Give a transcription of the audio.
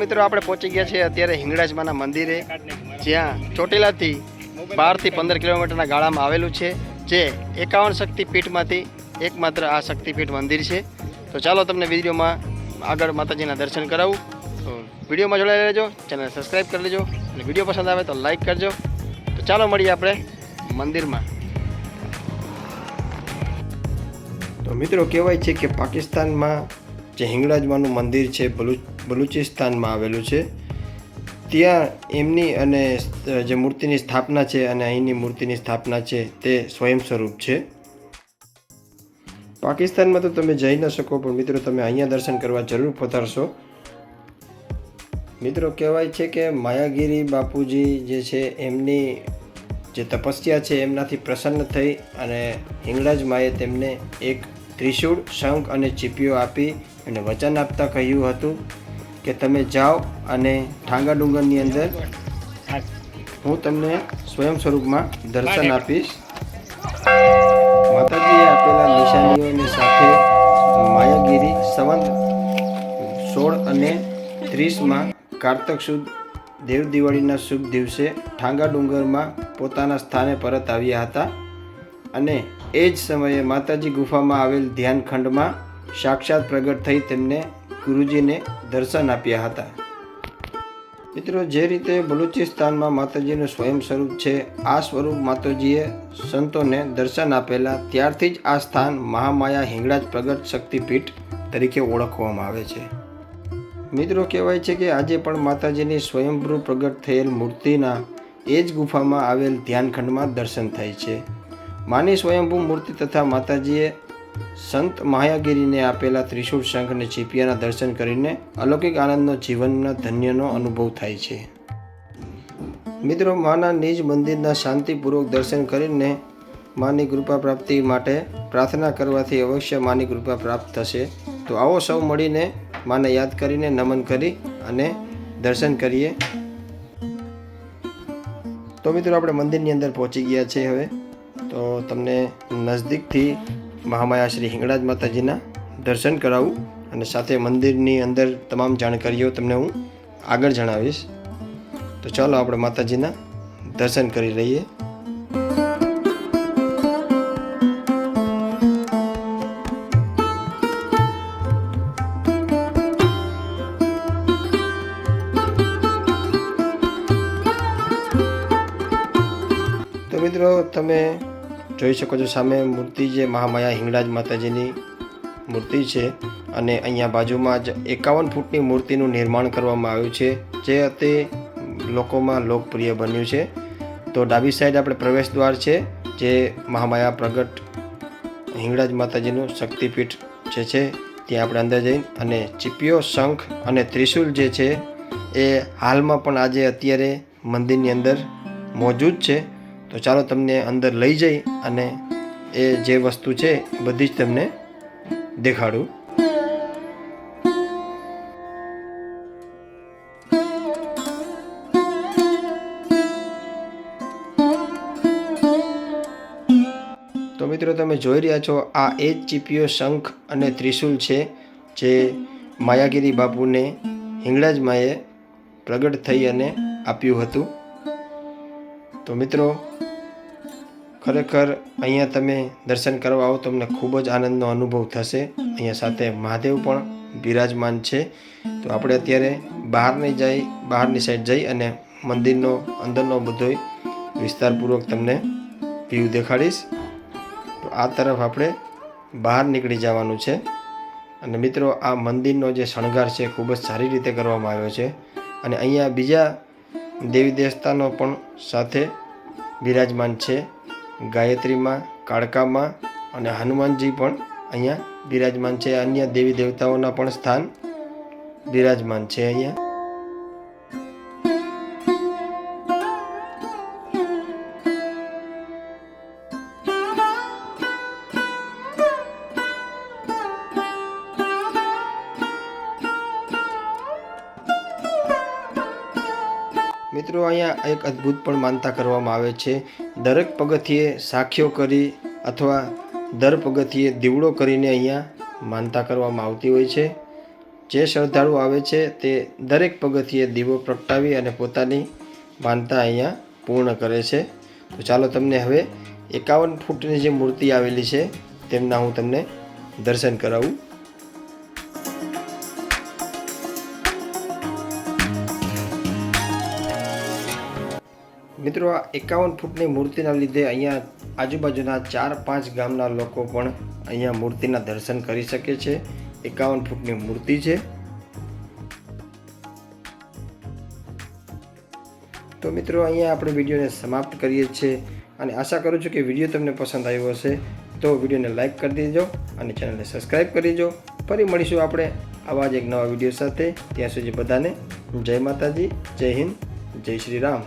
મિત્રો, આપણે પહોંચી ગયા છીએ અત્યારે હિંગળાજમાના મંદિરે, જ્યાં ચોટીલાથી બારથી પંદર કિલોમીટરના ગાળામાં આવેલું છે, જે એકાવન શક્તિપીઠમાંથી એકમાત્ર આ શક્તિપીઠ મંદિર છે. તો ચાલો તમને વિડીયોમાં આગળ માતાજીના દર્શન કરાવું. તો વિડીયોમાં જોડાઈ રહેજો ચેનલ સબસ્ક્રાઈબ કરી લેજો, અને વીડિયો પસંદ આવે તો લાઈક કરજો. તો ચાલો મળીએ આપણે મંદિરમાં. તો મિત્રો, કહેવાય છે કે પાકિસ્તાનમાં જે હિંગળાજમાનું મંદિર છે, બલુચ, બલુચિસ્તાનમાં આવેલું છે. ત્યાં એમની અને જે મૂર્તિની સ્થાપના છે અને અહીંની મૂર્તિની સ્થાપના છે તે સ્વયં સ્વરૂપ છે. પાકિસ્તાનમાં તો તમે જઈ ન શકો, પણ મિત્રો તમે અહીંયા દર્શન કરવા જરૂર પધારશો. મિત્રો કહેવાય છે કે માયાગીરી બાપુજી જે છે એમની જે તપસ્યા છે એમનાથી પ્રસન્ન થઈ અને હિંગળાજ માએ તેમને એક ત્રિશૂળ શંખ અને ચીપીઓ આપી અને વચન આપતા કહ્યું હતું કે તમે જાઓ અને ઠાંગા ડુંગરની અંદર હું તમને સ્વયં સ્વરૂપમાં દર્શન આપીશ. માતાજીએ આપેલા નિશાનીઓની સાથે માયાગીરી સંવંત સોળ અને ત્રીસમાં કારતક સુદ દેવ દિવાળીના શુભ દિવસે ઠાંગા ડુંગરમાં પોતાના સ્થાને પરત આવ્યા હતા અને એ જ સમયે માતાજી ગુફામાં આવેલ ધ્યાન ખંડમાં સાક્ષાત પ્રગટ થઈ તેમને ગુરુજીને દર્શન આપ્યા હતા. મિત્રો, જે રીતે બલુચિસ્તાનમાં માતાજીનું સ્વયં સ્વરૂપ છે, આ સ્વરૂપ માતાજીએ સંતોને દર્શન આપેલા, ત્યારથી જ આ સ્થાન મહામાયા હિંગળાજ પ્રગટ શક્તિપીઠ તરીકે ઓળખવામાં આવે છે. મિત્રો, કહેવાય છે કે આજે પણ માતાજીની સ્વયંભૂ પ્રગટ થયેલ મૂર્તિના એ જ ગુફામાં આવેલ ધ્યાનખંડમાં દર્શન થાય છે. માની સ્વયંભૂ મૂર્તિ તથા માતાજીએ સંત માયાગીરીને આપેલા ત્રિશૂળ શંખ અને ચીપિયાના દર્શન કરીને અલૌકિક આનંદનો જીવનના ધન્યનો અનુભવ થાય છે. મિત્રો, માના નિજ મંદિરના શાંતિપૂર્વક દર્શન કરીને માની કૃપા પ્રાપ્તિ માટે પ્રાર્થના કરવાથી અવશ્ય માની કૃપા પ્રાપ્ત થશે. તો આવો સૌ મળીને માને યાદ કરીને નમન કરી અને દર્શન કરીએ. તો મિત્રો, આપણે મંદિરની અંદર પહોંચી ગયા છે હવે. તો તમને નજદીકથી મહામાયા શ્રી હિંગળાજ માતાજીના દર્શન કરાવું અને સાથે મંદિરની અંદર તમામ જાણકારીઓ તમને હું આગળ જણાવીશ. તો ચાલો આપણે માતાજીના દર્શન કરી લઈએ. મિત્રો તમે જોઈ શકો છો સામે મૂર્તિ જે મહામાયા હિંગળાજ માતાજીની મૂર્તિ છે અને અહીંયા બાજુમાં જ એકાવન ફૂટની મૂર્તિનું નિર્માણ કરવામાં આવ્યું છે, જે અતિ લોકોમાં લોકપ્રિય બન્યું છે. તો ડાબી સાઈડ આપણે પ્રવેશ દ્વાર છે, જે મહામાયા પ્રગટ હિંગળાજ માતાજીનું શક્તિપીઠ જે છે, ત્યાં આપણે અંદર જઈ અને ચીપિયો શંખ અને ત્રિશુલ જે છે, એ હાલમાં પણ આજે અત્યારે મંદિરની અંદર મોજૂદ છે. તો ચાલો તમને અંદર લઈ જઈ અને એ જે વસ્તુ છે બધી જ તમને દેખાડું. તો મિત્રો તમે જોઈ રહ્યા છો, આ એ જ ચીપીઓ શંખ અને ત્રિશુલ છે, જે માયાગીરી બાપુને હિંગળાજ માએ પ્રગટ થઈ અને આપ્યું હતું. તો મિત્રો, ખરેખર અહીંયા તમે દર્શન કરવા આવો, તમને ખૂબ જ આનંદનો અનુભવ થશે. અહીંયા સાથે મહાદેવ પણ બિરાજમાન છે. તો આપણે અત્યારે બહારની જઈ, બહારની સાઈડ જઈ અને મંદિરનો, અંદરનો બધો વિસ્તારપૂર્વક તમને વ્યૂ દેખાડીશ. તો આ તરફ આપણે બહાર નીકળી જવાનું છે. અને મિત્રો, આ મંદિરનો જે શણગાર છે, ખૂબ જ સારી રીતે કરવામાં આવ્યો છે. અને અહીંયા બીજા દેવી દેવતાનો પણ સાથે બિરાજમાન છે. ગાયત્રીમાં, કાળકામાં અને હનુમાનજી પણ અહીંયા બિરાજમાન છે. અન્ય દેવી દેવતાઓના પણ સ્થાન બિરાજમાન છે અહીંયા. મિત્રો, અહીંયા એક અદ્ભુત પણ માનતા કરવામાં આવે છે. દરેક પગથિયે સાખીઓ કરી અથવા દર પગથિયે દીવડો કરીને અહીંયા માનતા કરવામાં આવતી હોય છે. જે શ્રદ્ધાળુ આવે છે તે દરેક પગથિયે દીવો પ્રગટાવી અને પોતાની માનતા અહીંયા પૂર્ણ કરે છે. તો ચાલો તમને હવે એકાવન ફૂટની જે મૂર્તિ આવેલી છે તેમના હું તમને દર્શન કરાવું. મિત્રો, આ એકાવન ફૂટની મૂર્તિના લીધે અહીંયા આજુબાજુના ચાર, પાંચ ગામના લોકો પણ અહીંયા મૂર્તિના દર્શન કરી શકે છે. એકાવન ફૂટની મૂર્તિ છે. તો મિત્રો, અહીંયા આપણે વિડીયોને સમાપ્ત કરીએ છીએ અને આશા કરું છું કે વીડિયો તમને પસંદ આવ્યો હશે. તો વિડીયોને લાઇક કરી દેજો અને ચેનલને સબસ્ક્રાઈબ કરી દેજો. ફરી મળીશું આપણે આવા જ એક નવા વીડિયો સાથે. ત્યાં સુધી બધાને જય માતાજી, જય હિન્દ, જય શ્રી રામ.